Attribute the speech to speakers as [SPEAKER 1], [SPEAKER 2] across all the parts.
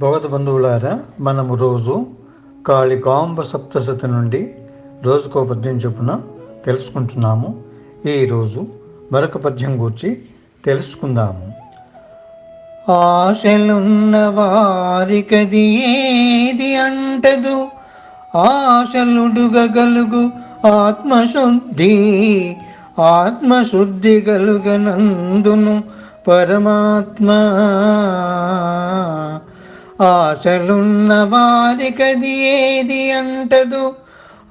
[SPEAKER 1] భగవద్ బంధువులారా మనము రోజు కాళికాంబ సప్తశతి నుండి రోజుకో పద్యం చొప్పున తెలుసుకుంటున్నాము. ఈరోజు మరొక పద్యం గురించి తెలుసుకుందాము. ఆశలున్న వారికది ఏది అంటదు? ఆశలుడుగలుగు ఆత్మశుద్ధి ఆత్మశుద్ధి గలుగనందును పరమాత్మ. ఆశలున్న వారికది ఏది అంటదు?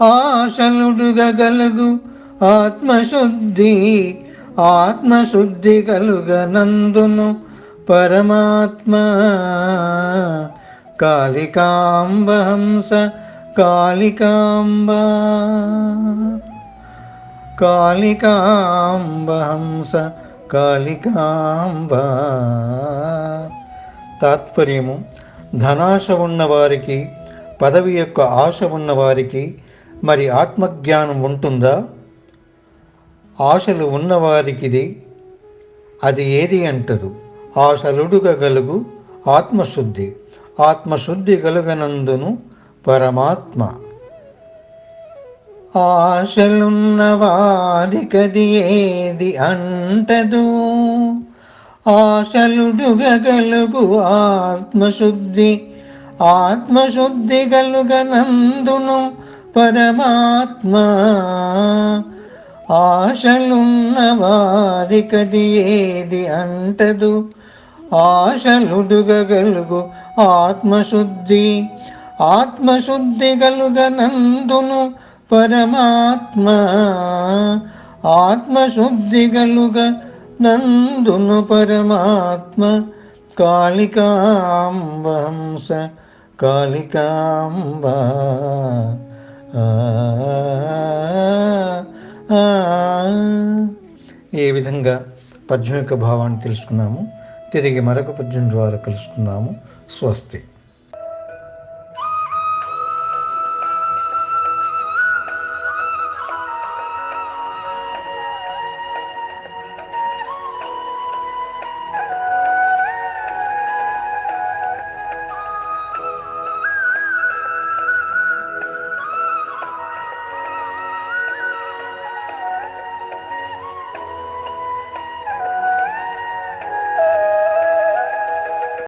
[SPEAKER 1] ఆశలుడుగలుగు ఆత్మశుద్ధి ఆత్మశుద్ధి కలుగనందును పరమాత్మ. కాళికాంబహంస కాళికాంబ. కాళికాంబహంస కాళికాంబ. తాత్పర్యము. ధనాశ ఉన్నవారికి పదవి యొక్క ఆశ ఉన్నవారికి మరి ఆత్మజ్ఞానం ఉంటుందా? ఆశలు ఉన్నవారికిది అది ఏది అంటదు? ఆశలుడుగగలుగు ఆత్మశుద్ధి ఆత్మశుద్ధి కలుగనందును పరమాత్మ. ఆశలున్న వారికది ఏది అంటదు? ఆశలుడుగలుగు ఆత్మశుద్ధి. ఆత్మశుద్ధి కలుగనందును పరమాత్మ. ఆశలున్న వారికది ఏది అంటదు. ఆశలుడుగలుగు ఆత్మశుద్ధి. ఆత్మశుద్ధి గలుగనందును పరమాత్మ. ఆత్మశుద్ధి గలుగ నందును పరమాత్మ కాళికాంబంస కాళికాంబ ఆ, ఈ విధంగా పద్యం యొక్క భావాన్ని తెలుసుకున్నాము. తిరిగి మరొక పద్యం ద్వారా కలుసుకున్నాము స్వస్తి.